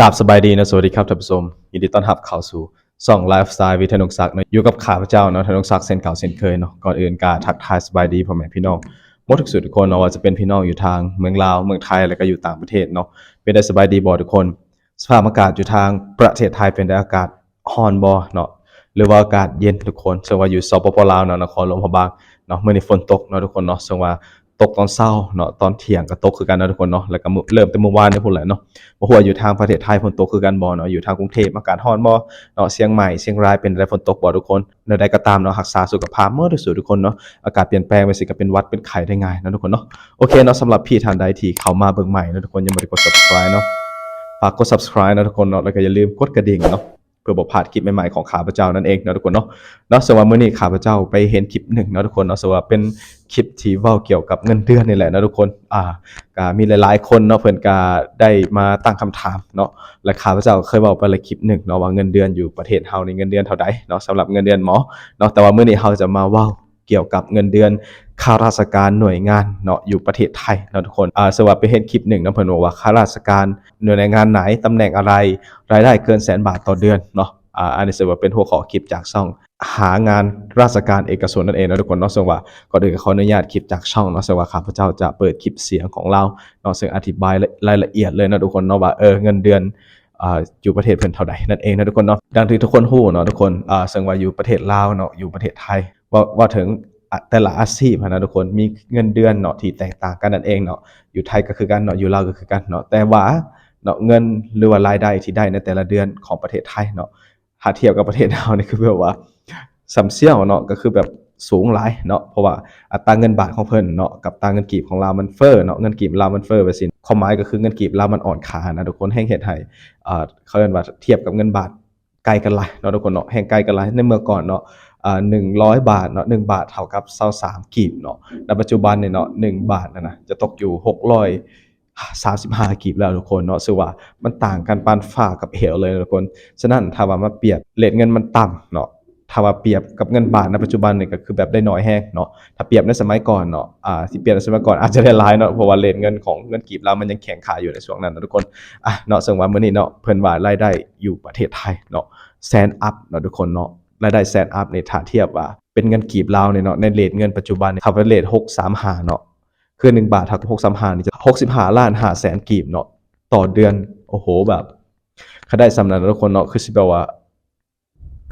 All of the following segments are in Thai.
กราบสบายดีนะสวัสดีครับท่านผู้ชมยินดีต้อนรับเข้าสู่ส่องไลฟ์สไตล์วิทยนุศักดิ์เนาะอยู่กับข้าพเจ้าเนาะธนุศักดิ์เส้นเก่าเส้นเคยเนาะก่อนอื่นกาทักทายสบายดีพ่อแม่พี่น้องหมดทุกสุดทุกคนเนาะว่าจะเป็นพี่น้องอยู่ทางเมืองลาวเมืองไทยแล้วก็อยู่ต่างประเทศเนาะเป็นได้สบายดีบ่ทุกคน สภาพอากาศอยู่ทางประเทศไทยเป็นได้อากาศร้อนบ่เนาะหรือว่าอากาศเย็นทุกคนซึ่งว่าอยู่สปปลาวเนาะนครหลวงพะบางเนาะเมื้อนี้ฝนตกเนาะทุกคนเนาะซึ่งว่า ตกตอนเช้าเนาะตอนเที่ยงก็ตกคือกันนะทุกคนเนาะแล้วก็เริ่มแต่เมื่อวานนี่พุ่นแหละเนาะบ่ฮู้ว่าอยู่ทางประเทศไทยฝนตกคือกันบ่เนาะอยู่ทางกรุงเทพอากาศร้อนบ่เนาะเชียงใหม่เชียงรายเป็นไดฝนตกบ่ทุกคนแนวใดก็ตามเนาะรักษาสุขภาพเมื่อที่สุดทุกคนเนาะอากาศเปลี่ยนแปลงไปสิก็เป็นวัดเป็นไข้ได้ง่ายนะทุกคนเนาะโอเคเนาะสำหรับพี่ท่านใดที่เข้ามาเบิ่งใหม่เนาะทุกคนยังบ่ได้กด subscribe เนาะฝากกด subscribe นะทุกคนเนาะแล้วก็อย่าลืมกดกระดิ่งเนาะ เพื่อบอกผ่านคลิปใหม่ๆของข้าพเจ้านั่นเองเนาะทุกคนเนาะเนาะสำหรับมื้อนี้ข้าพเจ้าไปเห็นคลิปหนึ่งเนาะทุกคนเนาะสำหรับเป็นคลิปที่ว่าเกี่ยวกับเงินเดือนนี่แหละเนาะทุกคนอ่าก็มีหลายๆคนเนาะเพิ่นก็ได้มาตั้งคำถามเนาะและข้าพเจ้าเคยบอกไปในคลิปหนึ่งเนาะว่าเงินเดือนอยู่ประเทศเฮานี่เงินเดือนเท่าใดเนาะสำหรับเงินเดือนหมอเนาะแต่ว่ามื้อนี้เฮาจะมาเว้า เกี่ยวกับเงินเดือนข้าราชการหน่วยงานเนาะอยู่ประเทศไทยเนาะทุกคนอ่าสวัสดีไปเห็นคลิปหนึ่งนะเพิ่นบอกว่าข้าราชการหน่วยงานไหนตำแหน่งอะไร รายได้เกินแสนบาทต่อเดือนเนาะอ่าอันนี้ถือว่าเป็นหัวข้อคลิปจากช่อง หางานราชการเอกชนนั่นเองนะทุกคนเนาะซึ่งว่าก่อนอื่นขออนุญาตคลิปจากช่องเนาะซึ่งว่าข้าพเจ้าจะเปิดคลิปเสียงของเราเนาะซึ่งอธิบายรายละเอียดเลยนะทุกคนเนาะว่าเออเงินเดือนอยู่ประเทศเพิ่อนเท่าใดนั่นเองนะทุกคนเนาะดังที่ทุกคนฮู้เนาะทุกคนอ่าซึ่งว่าอยู่ประเทศลาวเนาะอยู่ประเทศไทย ว่าถึงแต่ละอาชีพนะทุกคนมีเงินเดือนเนาะที่แตกต่างกันนั่นเองเนาะอยู่ไทยก็คือกันเนาะอยู่ลาวก็คือกันเนาะแต่ว่าเนาะเงินหรือว่ารายได้ที่ได้ในแต่ละเดือนของประเทศไทยเนาะถ้าเทียบกับประเทศเรานี่คือแบบว่าสำเซี่ยวเนาะก็คือแบบสูงหลายเนาะเพราะว่าอัตราเงินบาทของเพิ่นเนาะกับอัตราเงินกีบของเรามันเฟ้อเนาะเงินกีบเรามันเฟ้อไปสิความหมายก็คือเงินกีบเรามันอ่อนค่านะทุกคนแห่งเฮ็ดให้อ่าเขาเรียกว่าเทียบกับเงินบาทไกลกันหลายเนาะทุกคนเนาะแห่งไกลกันหลายในเมื่อก่อนเนาะ อ่า100บาทเนาะ1บาทเท่ากับ23กีบเนาะในปัจจุบันเนี่ยเนาะ1บาทนั่นะจะตกอยู่600 35กีบแล้วทุกคนเนาะซึ่งว่ามันต่างกันปานฟ้ากับเหวเลยทุกคน ฉะนั้นถ้าว่ามาเปรียบเรทเงินมันต่ำเนาะถ้าว่าเปรียบกับเงินบาทในปัจจุบันเนี่ก็คือแบบได้น้อยแฮงเนาะถ้าเปรียบในสมัยก่อนเนาะอ่าสิเปรียบในสมัยก่อนอาจจะได้หลายเนาะเพราะว่าเรทเงินของเงินกีบเรามันยังแข็งค่าอยู่ในช่วงนั้นนะทุกคนอะเนาะซึ่งว่ามื้อนี้เนาะเพิ่นว่ารายได้อยู่ประเทศไทยเนาะแสนอัพเนาะทุกคนเนาะ รายได้แสนอัพในถ้าเทียบว่าเป็นเงินกีบลาวเนี่ยเนาะในเรทเงินปัจจุบันเนี่ยถ้าเป็นเรท635เนาะคือ1บาทเท่ากับ635นี่จะ65ล้าน5แสนกีบเนาะต่อเดือนโอ้โหแบบเขาได้สำนักทุกคนเนาะคือสิแบบว่า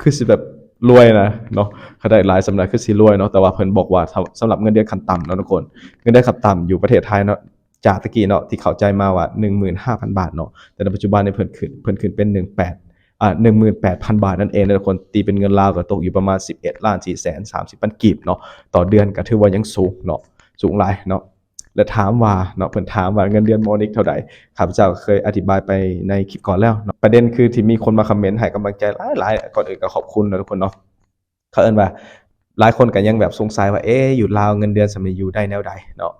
คือสิแบบรวยนะเนาะเขาได้หลายสำนักคือสิรวยเนาะแต่ว่าเพิ่นบอกว่าสำสำหรับเงินเดือนขั้นต่ำเนาะทุกคน เงินเดือนขั้นต่ำอยู่ประเทศไทยเนาะจากตะกี้เนาะที่เข้าใจมาว่า 15,000 บาทเนาะแต่ในปัจจุบันเนี่ยเพิ่นขึ้นเพิ่นขึ้นเป็น 18 อ่า18,000บาทนั่นเองนะทุกคนตีเป็นเงินลาวก็ตกอยู่ประมาณ 11 ล้าน4แสน30พันกีบเนาะต่อเดือนก็ถือว่ายังสูงเนาะสูงหลายเนาะและถามว่าเนาะเพิ่นถามว่าเงินเดือนโมนิกเท่าใดข้าพเจ้าเคยอธิบายไปในคลิปก่อนแล้วเนาะประเด็นคือที่มีคนมาคอมเมนต์ให้กำลังใจหลายๆก่อนอื่นก็ขอบคุณนะทุกคนเนาะเขาเอิ้นว่าหลายคนก็ยังแบบสงสัยว่าเอ๊อยู่ลาวเงินเดือนสำนี้อยู่ได้แนวใดเนาะ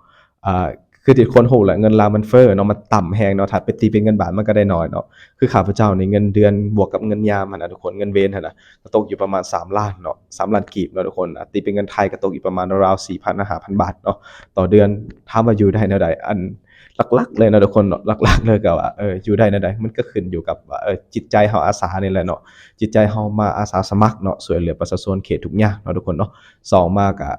อ่า คือที่คนฮู้แหละเงินลาวมันเฟ้อเนาะมันต่ำแฮงเนาะถ้าไปตีเป็นเงินบาทมันก็ได้น้อยเนาะคือข้าพเจ้านี่เงินเดือนบวกกับเงินยามนะทุกคนเงินเวนนะก็ตกอยู่ประมาณ 3 ล้านเนาะ3ล้านกีบเนาะทุกคนอะตีเป็นเงินไทยก็ตกอยู่ประมาณราวๆ4,000 5,000บาทเนาะต่อเดือนถามาอยู่ได้แนวใดอันหลักๆเลยนะทุกคนเนาะหลักๆเลยก็ว่าเอออยู่ได้นวใดมันก็ขึ้นอยู่กับว่าเออจิตใจเฮาอาสานี่แหละเนาะจิตใจเฮามาอาสาสมัครเนาะช่วยเหลือประชาชนเขตทุกอย่างเนาะทุกคนเนาะสองมาก็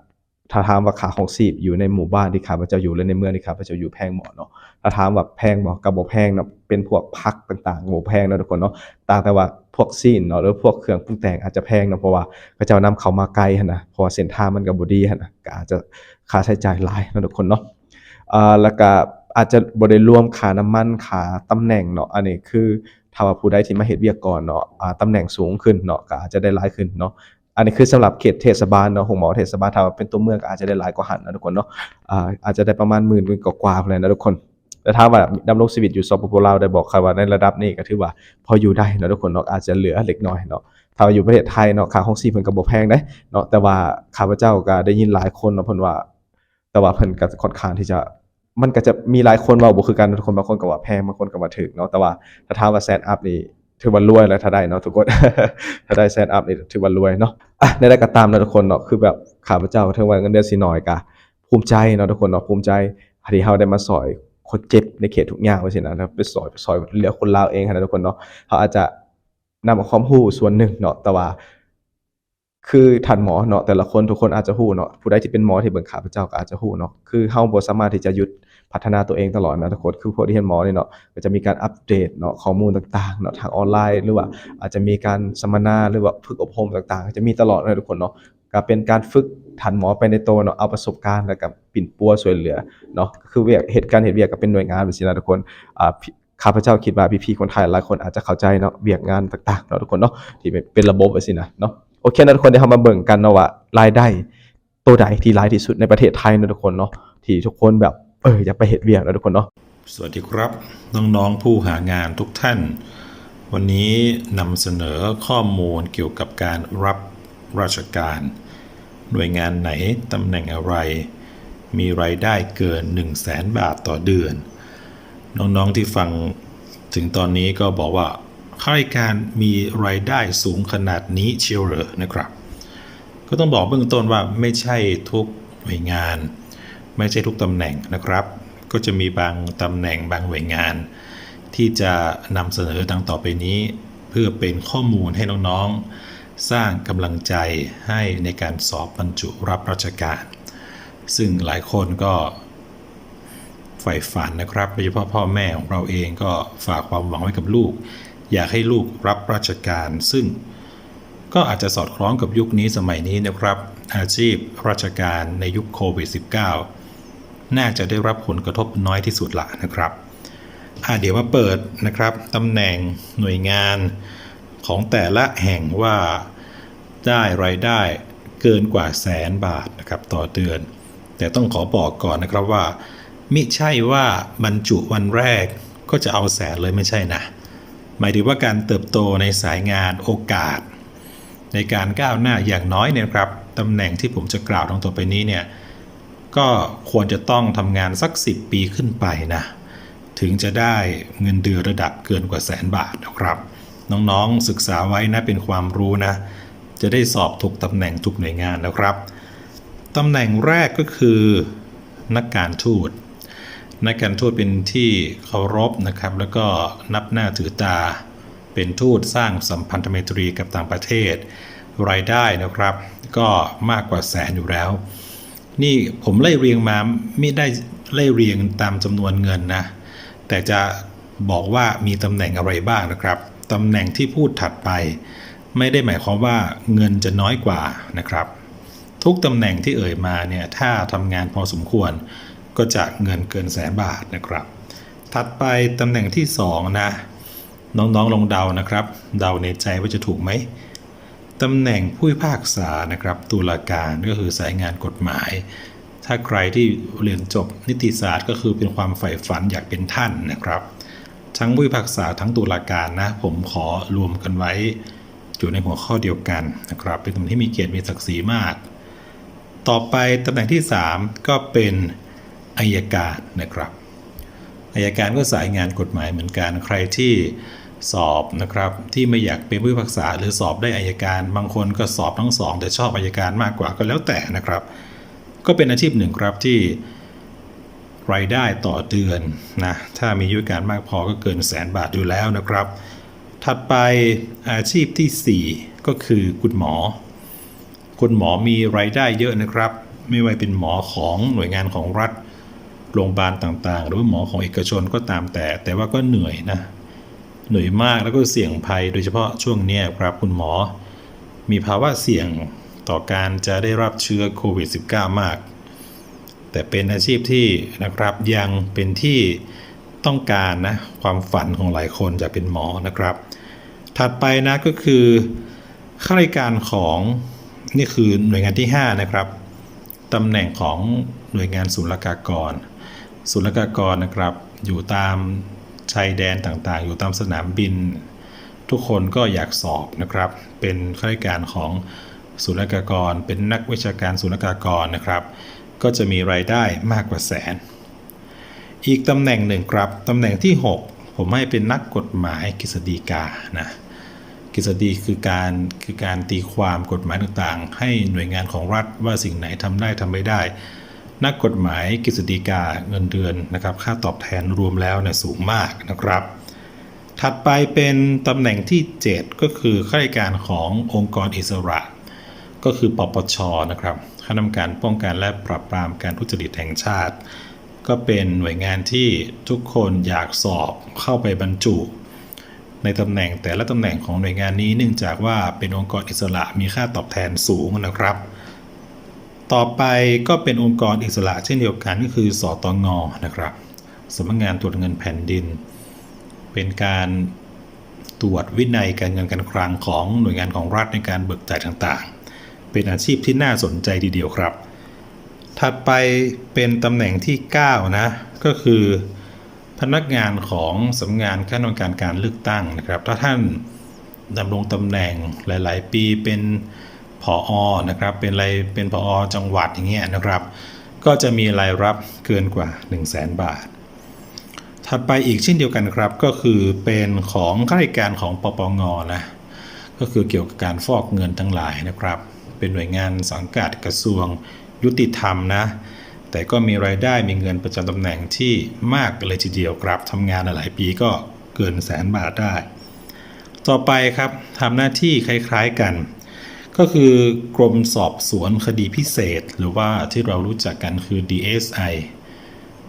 ถ้าถามว่าค่าของชีพอยู่ในหมู่บ้านที่ข้าพเจ้าอยู่หรือในเมืองที่ข้าพเจ้าอยู่แพงบ่เนาะถ้าถามว่าแพงบ่ก็บ่แพงเนาะเป็นพวกผักต่างๆบ่แพงเนาะทุกคนเนาะต่างแต่ว่าพวกซีนเนาะหรือพวกเครื่องปรุงแต่งอาจจะแพงเนาะเพราะว่าเขาเจ้านำเขามาไกลนะเพราะเส้นทางมันก็บ่ดีนะก็อาจจะค่าใช้จ่ายหลายเนาะทุกคนเนาะอ่าแล้วก็อาจจะบ่ได้รวมค่าน้ำมันค่าตำแหน่งเนาะอันนี้คือถ้าว่าผู้ใดที่มาเฮ็ดเวียกก่อนเนาะอ่าตำแหน่งสูงขึ้นเนาะก็อาจจะได้หลายขึ้นเนาะ อันนี้คือสำหรับเขตเทศบาลเนาะของหมอเทศบาลถ้าเป็นตัวเมืองก็อาจจะได้หลายกว่าหันนะทุกคนเนาะอาอาจจะได้ประมาณหมื่นหมื่นกว่าๆพุ่นแหละนะทุกคนแต่ถ้าว่าดำรงชีวิตอยู่สปปลาวได้บอกครับว่าในระดับนี้ก็ถือว่าพออยู่ได้นะทุกคนเนาะอาจจะเหลือเล็กน้อยเนาะถ้าอยู่ประเทศไทยเนาะค่าของชีเพิ่นก็บ่แพงเด้เนาะแต่ว่าข้าพเจ้าก็ได้ยินหลายคนเนาะเพิ่นว่า แต่ว่าเพิ่นก็ค่อนข้างที่จะมันก็จะมีหลายคนว้าบ่คือกันทุกคนบางคนก็ว่าแพงบางคนก็ว่าถูกเนาะแต่ว่าถ้าถามว่าแซนอัพนี่ ถือว่ารวยแล้วถ้าได้เนาะทุกคน ถ้าได้แซนอัพนี่ถือว่ารวยเนาะอะในได้ก็ตามนะทุกคนเนาะคือแบบข้าพเจ้าถึงว่าเงินเดือนสิน้อยก็ภูมิใจเนาะทุกคนเนาะภูมิใจที่เฮาได้มาสอยคนเจ็บในเขตทุกอย่างว่าสินะแล้วไปซอยไปซอยเหลือคนลาวเองนะทุกคนเนาะเขาอาจจะนำเอาความรู้ส่วนหนึ่งเนาะแต่ว่าคือทันหมอเนาะแต่ละคนทุกคนอาจจะฮู้เนาะผู้ใดที่เป็นหมอที่เบิ่งข้าพเจ้าก็อาจจะฮู้เนาะคือเฮาบ่สามารถที่จะหยุด พัฒนาตัวเองตลอดนะทุกคนคือพวกที่เรียนหมอนี่เนาะก็จะมีการอัปเดตเนาะข้อมูลต่างๆเนาะทางออนไลน์หรือว่า อาจจะมีการสัมมนาหรือว่าฝึกอบรมต่างๆ จะมีตลอดนะทุกคนเนาะก็เป็นการฝึกทันหมอไปในตัวเนาะเอาประสบการณ์แล้วก็ปิ่นปัวช่วยเหลือเนาะคือเวียกเหตุการณ์เหตุเวียกก็เป็นหน่วยงานแบบนี้นะทุกคนอ่าข้าพเจ้าคิดว่าพี่ๆคนไทยหลายคนอาจจะเข้าใจเนาะเวียกงานต่างๆเนาะทุกคนเนาะที่เป็นระบบแบบนี้นะเนาะโอเคนะทุกคนเดี๋ยวเรามาเบิ่งกันเนาะว่ารายได้ตัวใดที่รายที่สุดในประเทศไทยนะทุกคนเนาะที่ทุกคนแบบ เอออยาไปเฮ็ดเวียกนะทุกคนเนาะสวัสดีครับ น้องๆผู้หางานทุกท่าน วันนี้นำเสนอข้อมูลเกี่ยวกับการรับราชการ หน่วยงานไหนตำแหน่งอะไร มีรายได้เกิน 1 0 0 0 0แสนบาทต่อเดือน น้องๆที่ฟังถึงตอนนี้ก็บอกว่าข้าราชการมีรายได้สูงขนาดนี้เชียวเหรอนะครับ ก็ต้องบอกเบื้องต้นว่าไม่ใช่ทุกหน่วยงาน ไม่ใช่ทุกตำแหน่งนะครับ ก็จะมีบางตำแหน่งบางหน่วยงาน ที่จะนำเสนอดังต่อไปนี้ เพื่อเป็นข้อมูลให้น้องๆ สร้างกำลังใจให้ในการสอบบรรจุรับราชการ ซึ่งหลายคนก็ใฝ่ฝันนะครับโดยเฉพาะพ่อแม่ของเราเองก็ฝากความหวังไว้กับลูก อยากให้ลูกรับราชการ ซึ่งก็อาจจะสอดคล้องกับยุคนี้สมัยนี้นะครับ อาชีพราชการในยุคโควิด -19 น่าจะได้รับผลกระทบน้อยที่สุดละนะครับอะเดี๋ยวมาเปิดนะครับตำแหน่งหน่วยงานของแต่ละแห่งว่าได้รายได้เกินกว่าแสนบาทนะครับต่อเดือน แต่ต้องขอบอกก่อนนะครับว่า มิใช่ว่าบรรจุวันแรกก็จะเอาแสนเลยไม่ใช่นะ หมายถึงว่าการเติบโตในสายงานโอกาส ในการก้าวหน้าอย่างน้อยเนี่ยครับตำแหน่งที่ผมจะกล่าวตรงต่อไปนี้เนี่ย ก็ควรจะต้องทำงานสัก 10 ปีขึ้นไปนะ ถึงจะได้เงินเดือนระดับเกินกว่าแสนบาทนะครับ น้องๆศึกษาไว้นะเป็นความรู้นะ จะได้สอบถูกตำแหน่งทุกหน่วยงานนะครับตำแหน่งแรกก็คือนักการทูตนักการทูตเป็นที่เคารพนะครับ แล้วก็นับหน้าถือตา เป็นทูตสร้างสัมพันธไมตรีกับต่างประเทศ รายได้นะครับ ก็มากกว่าแสนอยู่แล้ว นี่ผมไล่เรียงมาไม่ได้ไล่เรียงตามจำนวนเงินนะ แต่จะบอกว่ามีตำแหน่งอะไรบ้างนะครับตำแหน่งที่พูดถัดไป ไม่ได้หมายความว่าเงินจะน้อยกว่านะครับ ทุกตำแหน่งที่เอ่ยมาเนี่ยถ้าทำงานพอสมควร ก็จะเงินเกินแสนบาทนะครับ ถัดไปตำแหน่งที่2นะน้องๆลองเดานะครับ เดาในใจว่าจะถูกไหม ตำแหน่งผู้พิพากษานะครับตุลาการก็คือสายงานกฎหมาย ถ้าใครที่เรียนจบนิติศาสตร์ก็คือเป็นความใฝ่ฝันอยากเป็นท่านนะครับ ทั้งผู้พิพากษาทั้งตุลาการนะผมขอรวมกันไว้อยู่ในหัวข้อเดียวกันนะครับ เป็นตำแหน่งที่มีเกียรติมีศักดิ์ศรีมาก ต่อไปตำแหน่งที่ 3 ก็เป็นอายการนะครับอายการก็สายงานกฎหมายเหมือนกันใครที่ สอบนะครับ ที่ไม่อยากเป็นผู้พิพากษาหรือสอบได้อายการ บางคนก็สอบทั้งสอง แต่ชอบอายการมากกว่าก็แล้วแต่นะครับ ก็เป็นอาชีพหนึ่งครับที่รายได้ต่อเดือนนะถ้ามีอายุการมากพอก็เกินแสนบาทอยู่แล้วนะครับ ถัดไปอาชีพทีสี่4 ก็คือคุณหมอ คุณหมอมีรายได้เยอะนะครับ ไม่ว่าเป็นหมอของหน่วยงานของรัฐโรงพยาบาลต่างๆ หรือว่าหมอของเอกชนก็ตามแต่ แต่ว่าก็เหนื่อยนะ เหนื่อยมากแล้วก็เสี่ยงภัยโดยเฉพาะช่วงนี้ครับคุณหมอ มีภาวะเสี่ยงต่อการจะได้รับเชื้อโควิด -19 มาก แต่เป็นอาชีพที่นะครับยังเป็นที่ต้องการนะความฝันของหลายคนจะเป็นหมอนะครับ ถัดไปนะก็คือข้าราชการของนี่คือหน่วยงานที่ 5 นะครับตำแหน่งของหน่วยงานศุลกากรศุลกากรนะครับ อยู่ตาม ชายแดนต่างๆ อยู่ตามสนามบิน ทุกคนก็อยากสอบนะครับ เป็นข้าราชการของศุลกากร เป็นนักวิชาการศุลกากรนะครับ ก็จะมีรายได้มากกว่าแสน อีกตำแหน่งหนึ่งครับตำแหน่งที่ 6 ผมให้เป็นนักกฎหมายกฤษฎีกานะกฤษฎีคือการคือการตีความกฎหมายต่างๆ ให้หน่วยงานของรัฐว่าสิ่งไหนทำได้ทำไม่ได้ นักกฎหมายกฤษฎีกาเงินเดือนนะครับค่าตอบแทนรวมแล้วเนี่ยสูงมากนะครับ ถัดไปเป็นตำแหน่งที่ 7 ก็คือข้าราชการขององค์กรอิสระ ก็คือปปชนะครับคณะกรรมการป้องกันและปราบปรามการทุจริตแห่งชาติ ก็เป็นหน่วยงานที่ทุกคนอยากสอบเข้าไปบรรจุ ในตำแหน่งแต่ละตำแหน่งของหน่วยงานนี้เนื่องจากว่าเป็นองค์กรอิสระมีค่าตอบแทนสูงนะครับ ต่อไปก็เป็นองค์กรอิสระเช่นเดียวกันก็คือสอตงนะครับสำนักงานตรวจเงินแผ่นดิน เป็นการตรวจวินัยการเงินการคลังของหน่วยงานของรัฐในการเบิกจ่ายต่างๆ เป็นอาชีพที่น่าสนใจทีเดียวครับ ถัดไปเป็นตำแหน่งที่ 9 นะ ก็คือ พนักงานของสำนักงานคณะกรรมการการเลือกตั้งนะครับ ถ้าท่านดำรงตำแหน่งหลาย ๆ ปีเป็น ผออนะครับเป็นอะไรเป็นผออจังหวัดอย่างเงี้ยนะครับ ก็จะมีรายรับเกินกว่า 1 0 0 0 0แบาท ถัดไปอีกเช่นเดียวกันครับ ก็คือเป็นของข้าราชการของปปงนะก็คือเกี่ยวกับการฟอกเงินทั้งหลายนะครับ เป็นหน่วยงานสังกัดกระทรวงยุติธรรมนะแต่ก็มีรายได้มีเงินประจำตำแหน่งที่มากเลยทีเดียวครับทำงานหลายปีก็เกินแสนบาทได้ ต่อไปครับทำหน้าที่คล้ายๆกัน ก็คือกรมสอบสวนคดีพิเศษ หรือว่าที่เรารู้จักกันคือ DSI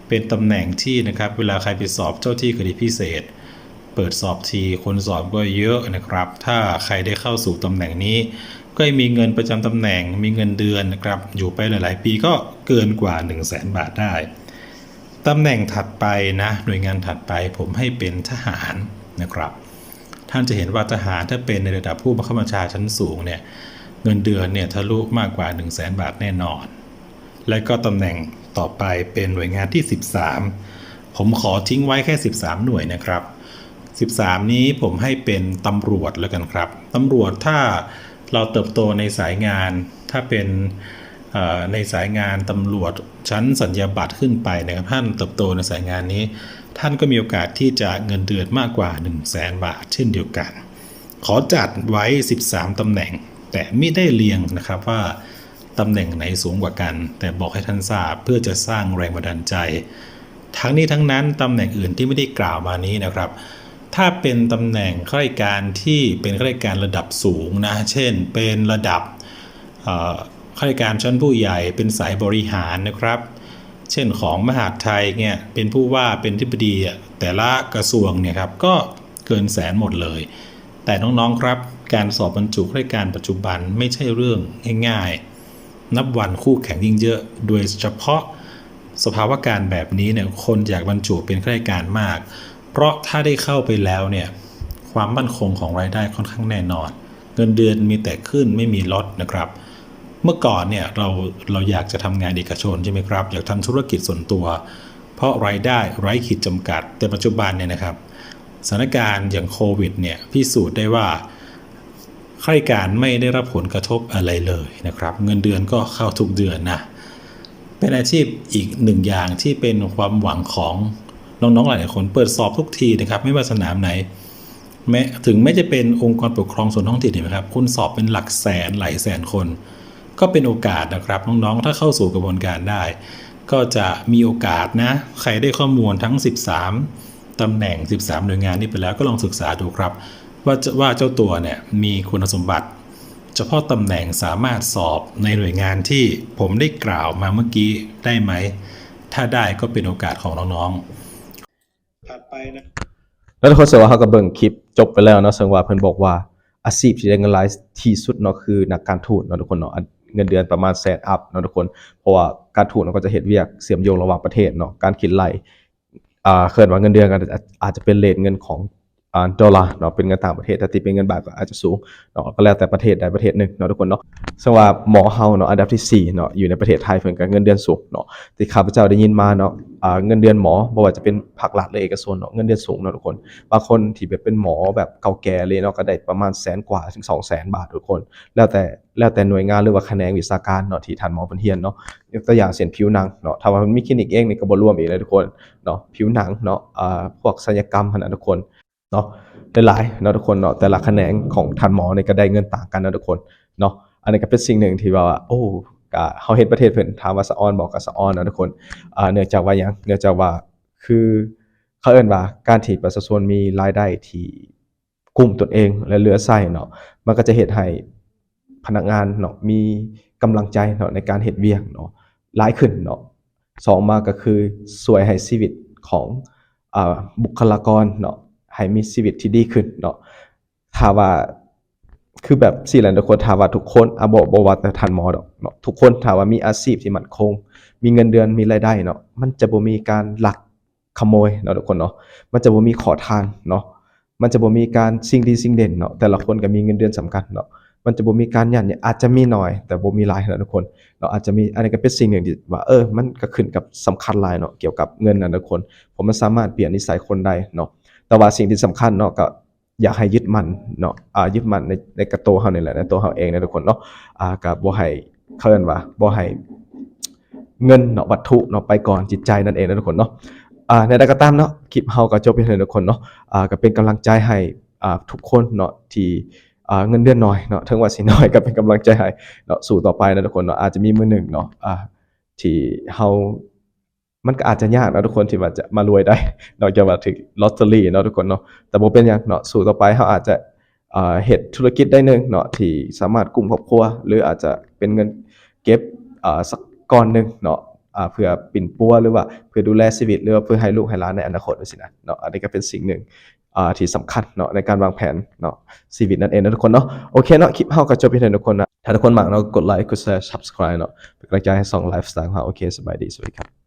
เป็นตำแหน่งที่นะครับ เวลาใครไปสอบเจ้าที่คดีพิเศษ เปิดสอบทีคนสอบก็เยอะนะครับ ถ้าใครได้เข้าสู่ตำแหน่งนี้ก็มีเงินประจำตำแหน่ง มีเงินเดือนนะครับ อยู่ไปหลาย ๆ ปีก็เกินกว่า 1 0 0 0 0แบาทได้ตำแหน่งถัดไปนะหน่วยงานถัดไปผมให้เป็นทหารนะครับ ท่านจะเห็นว่าทหารถ้าเป็นในระดับผู้บังคับบัญชาชั้นสูงเนี่ย เงินเดือนเนี่ยทะลุมากกว่า 1 0 0 0 0แบาทแน่นอน และก็ตำแหน่งต่อไปเป็นหน่วยงานที่ 13 ผมขอทิ้งไว้แค่ 13 หน่วยนะครับ 13 นี้ผมให้เป็นตำรวจแล้วกันครับตำรวจถ้าเราเติบโตในสายงาน ถ้าเป็นในสายงานตำรวจชั้นสัญญาบัตรขึ้นไปนะครับท่านเติบโตในสายงานนี้ ท่านก็มีโอกาสที่จะเงินเดือนมากกว่า 1 0 0 0 0แบาท เช่นเดียวกัน ขอจัดไว้ 13ตำแหน่ง แต่ไม่ได้เรียงนะครับว่าตำแหน่งไหนสูงกว่ากัน แต่บอกให้ท่านทราบเพื่อจะสร้างแรงบันดาลใจ ทั้งนี้ทั้งนั้นตำแหน่งอื่นที่ไม่ได้กล่าวมานี้นะครับ ถ้าเป็นตำแหน่งข้าราชการที่เป็นข้าราชการระดับสูงนะ เช่น เป็นระดับข้าราชการชั้นผู้ใหญ่ เป็นสายบริหารนะครับ เช่นของมหาดไทยเนี่ยเป็นผู้ว่าเป็นทิบดีอแต่ละกระทรวงเนี่ยครับก็เกินแสนหมดเลย แต่น้องๆครับ การสอบบรรจุราชการปัจจุบันไม่ใช่เรื่องง่ายๆ นับวันคู่แข่งยิ่งเยอะ โดยเฉพาะสภาวะการแบบนี้เนี่ยคนอยากบรรจุเป็นข้าราชการมาก เพราะถ้าได้เข้าไปแล้วเนี่ยความมั่นคงของรายได้ค่อนข้างแน่นอน เงินเดือนมีแต่ขึ้นไม่มีลดนะครับ เมื่อก่อนเนี่ยเราเราอยากจะทำงานเอกชนใช่ไหมครับ อยากทำธุรกิจส่วนตัว เพราะรายได้ไร้ขีดจำกัด แต่ปัจจุบันเนี่ยนะครับ สถานการณ์อย่างโควิดเนี่ยพิสูจน์ได้ว่าข้าราชการไม่ได้รับผลกระทบอะไรเลยนะครับ เงินเดือนก็เข้าทุกเดือนนะเป็นอาชีพอีกหนึ่งอย่างที่เป็นความหวังของน้องๆหลายๆคนเปิดสอบทุกทีนะครับ ไม่ว่าสนามไหนแม้ถึงไม่จะเป็นองค์กรปกครองส่วนท้องถิ่นเห็นไหมครับ คุณสอบเป็นหลักแสนหลายแสนคน ก็เป็นโอกาสนะครับน้องๆถ้าเข้าสู่กระบวนการได้ ก็จะมีโอกาสนะ ใครได้ข้อมูลทั้ง 13 ตำแหน่ง 13 หน่วยงานนี้ไปแล้วก็ลองศึกษาดูครับ ว่าจะว่าเจ้าตัวเนี่ยมีคุณสมบัติ เฉพาะตำแหน่งสามารถสอบในหน่วยงานที่ผมได้กล่าวมาเมื่อกี้ได้ไหม ถ้าได้ก็เป็นโอกาสของน้องๆถัดไปนะแล้วทุกคนเสือว่าเขาก็เบิ่งคลิปจบไปแล้วเนาะซึ่งว่าเพิ่นบอกว่าอาชีพที่ได้เงินหลายที่สุดเนาะคือนักการทูตเนาะทุกคนเนาะอันเงินเดือนประมาณแสนอัพเนาะทุกคน เพราะว่าการทูตเนาะก็จะเฮ็ดเวียกเชื่อมโยงระหว่างประเทศเนาะการคิดไล่อ่า เคลื่อนว่าเงินเดือนก็อาจอาจจะเป็นเลทเงินของ ดอลลาร์เนาะเป็นเงินต่างประเทศแต่ที่เป็นเงินบาทก็อาจจะสูงเนาะก็แล้วแต่ประเทศใดประเทศหนึ่งเนาะทุกคนเนาะซึ่ว่าหมอเฮาเนาะอันดับที่สี่เนาะอยู่ในประเทศไทยเพิ่นก็เงินเดือนสูงเนาะที่ข้าพเจ้าได้ยินมาเนาะเงินเดือนหมอบ่ว่าจะเป็นภาครัฐหรือเอกชนเนาะเงินเดือนสูงเนาะทุกคนบางคนที่แบบเป็นหมอแบบเก่าแก่เลยเนาะก็ได้ประมาณแสนกว่าถึง2 0 0แสนบาททุกคน แล้วแต่แล้วแต่หน่วยงานหรือว่าแขนงวิชาการเนาะที่ท่านหมอเพิ่นเรียนเนาะยกตัวอย่างเช่นผิวหนังเนาะถ้าว่ามันมีคลินิกเองนี่ก็บ่รวมอีกเลยทุกคนเนาะผิวหนังเนาะอ่าพวกศัลยกรรมหั่นน่ะทุกคน เนาะหลายๆเนาะทุกคนเนาะแต่ละแขนงของท่านหมอนี่ก็ได้เงินต่างกันนะทุกคนเนาะอันนี้ก็เป็นสิ่งหนึ่งที่ว่าโอ้ก็เฮาเฮ็ดประเทศเพิ่นถามว่าสะออนบอกก็สะออนเนาะทุกคนอ่าเนื่องจากว่าหยังเนื่องจากว่าคือเขาเอิ้นว่าการที่ประชาชนมีรายได้ที่กลุ่มตนเองและเหลือใช้เนาะมันก็จะเฮ็ดให้พนักงานเนาะมีกำลังใจเนาะในการเฮ็ดเวียกเนาะหลายขึ้นเนาะสองมาก็คือช่วยให้ชีวิตของอ่าบุคลากรเนาะ ให้มีชีวิตที่ดีขึ้นเนาะถ้าว่าคือแบบสี่แหละทุกคนถามว่าทุกคนอะบอกบอกว่าแต่ทันหมอดอกเนาะทุกคนถามว่ามีอาชีพที่มั่นคง มีเงินเดือนมีรายได้เนาะมันจะบ่มีการหลักขโมยเนาะทุกคนเนาะมันจะบ่มีขอทานเนาะมันจะบ่มีการสิ่งดีสิ่งเด่นเนาะแต่ละคนก็มีเงินเดือนสำคัญเนาะมันจะบ่มีการยันเนี่ยอาจจะมีหน้อย แต่บ่มีหลายนะทุกคนเนาะอาจจะมีอันนี้ก็เป็นสิ่งหนึ่งที่ว่าเออมันก็ขึ้นกับสำคัญหลายเนาะเกี่ยวกับเงินนะทุกคน ผมมันสามารถเปลี่ยนนิสัยคนได้เนาะ แต่ว่าสิ่งที่สำคัญเนาะก็อยากให้ยึดมันเนาะอ่ายึดมันในในกระตัวเฮานี่แหละในตัวเฮาเองนะทุกคนเนาะอ่าก็บ่ให้เขาเอิ้นว่าบ่ให้เงินเนาะวัตถุเนาะไปก่อนจิตใจนั่นเองนะทุกคนเนาะอ่าในใดก็ตามเนาะคลิปเฮาก็จบเพียงเท่านี้ทุกคนเนาะอ่าก็เป็นกำลังใจให้อ่าทุกคนเนาะที่อ่าเงินเดือนน้อยเนาะถึงว่าสิน้อยก็เป็นกำลังใจให้เนาะสู้ต่อไปนะทุกคนเนาะอาจจะมีมือหนึ่งเนาะอ่าที่เฮา มันก็อาจจะยากนะทุกคนที่ว่าจะมารวยได้นอกจากว่าถึงลอตเตอรี่เนาะทุกคนเนาะแต่บ่เป็นหยังเนาะสู่ต่อไปเขาอาจจะเฮ็ดธุรกิจได้หนึ่งเนาะที่สามารถกลุ่มครอบครัว หรืออาจจะเป็นเงินเก็บสักก้อนหนึ่งเนาะเพื่อปิ่นปัวหรือว่าเพื่อดูแลชีวิตหรือว่าเพื่อให้ลูกให้หลานในอนาคตจังซี่นะเนาะอันนี้ก็เป็นสิ่งหนึ่งที่สำคัญเนาะในการวางแผนเนาะชีวิตนั่นเองนะทุกคนเนาะโอเคเนาะคลิปเฮาก็จบเพียงเท่านี้ทุกคนนะถ้าทุกคนมักเนาะกดไลค์กดแชร์ Subscribe เนาะเป็นกำลังใจให้สองไลฟ์สไตล์ของเราโอเคสบายดีสวัสดีครับ